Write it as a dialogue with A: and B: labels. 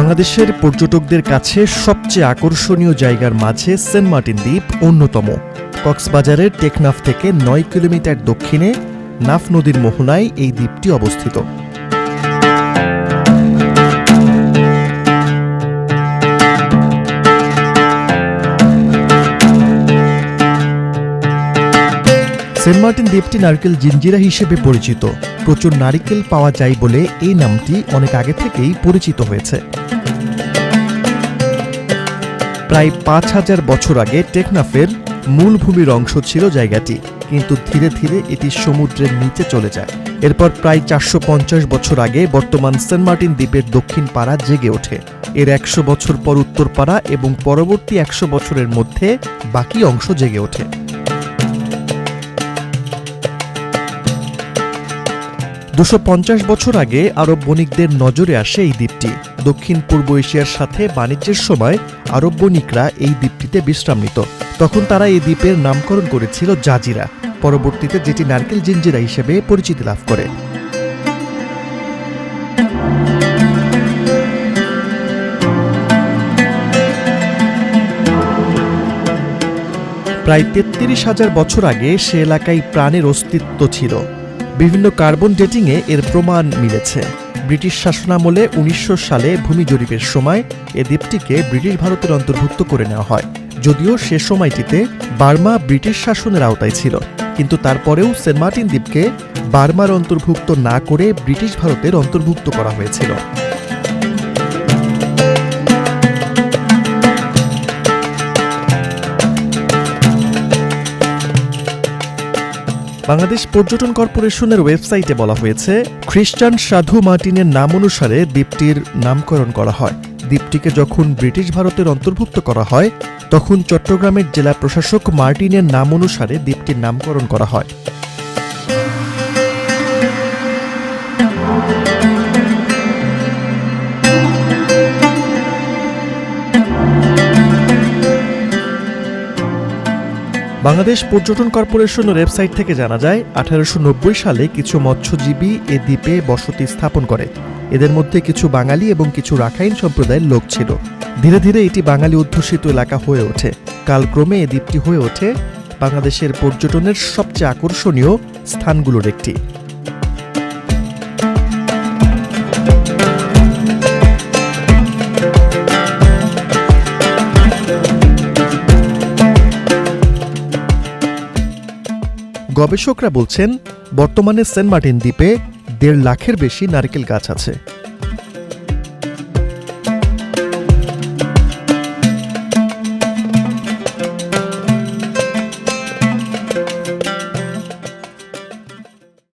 A: বাংলাদেশের পর্যটকদের কাছে সবচেয়ে আকর্ষণীয় জায়গার মাঝে সেন্ট মার্টিন দ্বীপ অন্যতম। কক্সবাজারের টেকনাফ থেকে নয় কিলোমিটার দক্ষিণে নাফ নদীর মোহনায় এই দ্বীপটি অবস্থিত। সেন্ট মার্টিন দ্বীপটি নারকেল জিঞ্জিরা হিসেবে পরিচিত। প্রচুর নারিকেল পাওয়া যায় বলে এই নামটি অনেক আগে থেকেই পরিচিত হয়েছে। প্রায় পাঁচ হাজার বছর আগে টেকনাফের মূল ভূমির অংশ ছিল জায়গাটি, কিন্তু ধীরে ধীরে এটি সমুদ্রের নিচে চলে যায়। এরপর প্রায় চারশো পঞ্চাশ বছর আগে বর্তমান সেন্ট মার্টিন দ্বীপের দক্ষিণ পাড়া জেগে ওঠে। এর একশো বছর পর উত্তর পাড়া এবং পরবর্তী একশো বছরের মধ্যে বাকি অংশ জেগে ওঠে। দুশো বছর আগে আরব বণিকদের নজরে আসে এই দ্বীপটি। দক্ষিণ পূর্ব এশিয়ার সাথে বাণিজ্যের সময় আরব বণিকরা এই দ্বীপটিতে বিশ্রাম নিত তখন তারা এই দ্বীপের নামকরণ করেছিল জাজিরা। পরবর্তীতে যেটি নারকেল জিঞ্জিরা হিসেবে পরিচিতি লাভ করে। প্রায় তেত্রিশ হাজার বছর আগে সে এলাকায় প্রাণের অস্তিত্ব ছিল। বিভিন্ন কার্বন ডেটিংয়ে এর প্রমাণ মিলেছে। ব্রিটিশ শাসনামলে উনিশশো সালে ভূমি জরিপের সময় এ দ্বীপটিকে ব্রিটিশ ভারতের অন্তর্ভুক্ত করে নেওয়া হয়। যদিও সে সময়টিতে বার্মা ব্রিটিশ শাসনের আওতায় ছিল, কিন্তু তারপরেও সেন্ট মার্টিন দ্বীপকে বার্মার অন্তর্ভুক্ত না করে ব্রিটিশ ভারতের অন্তর্ভুক্ত করা হয়েছিল। বাংলাদেশ পর্যটন কর্পোরেশনের ওয়েবসাইটে বলা হয়েছে, খ্রিস্টান সাধু মার্টিনের নাম অনুসারে দ্বীপটির নামকরণ করা হয়। দ্বীপটিকে যখন ব্রিটিশ ভারতের অন্তর্ভুক্ত করা হয়, তখন চট্টগ্রামের জেলা প্রশাসক মার্টিনের নাম অনুসারে দ্বীপটির নামকরণ করা হয়। বাংলাদেশ পর্যটন কর্পোরেশনের ওয়েবসাইট থেকে জানা যায়, আঠারোশো নব্বই সালে কিছু মৎস্যজীবী এ দ্বীপে বসতি স্থাপন করে। এদের মধ্যে কিছু বাঙালি এবং কিছু রাখাইন সম্প্রদায়ের লোক ছিল। ধীরে ধীরে এটি বাঙালি অধ্যুষিত এলাকা হয়ে ওঠে। কালক্রমে এ দ্বীপটি হয়ে ওঠে বাংলাদেশের পর্যটনের সবচেয়ে আকর্ষণীয় স্থানগুলোর একটি। গবেষকরা বলছেন বর্তমানে সেন্ট মার্টিন দ্বীপে দেড় লাখের বেশি নারকেল গাছ আছে।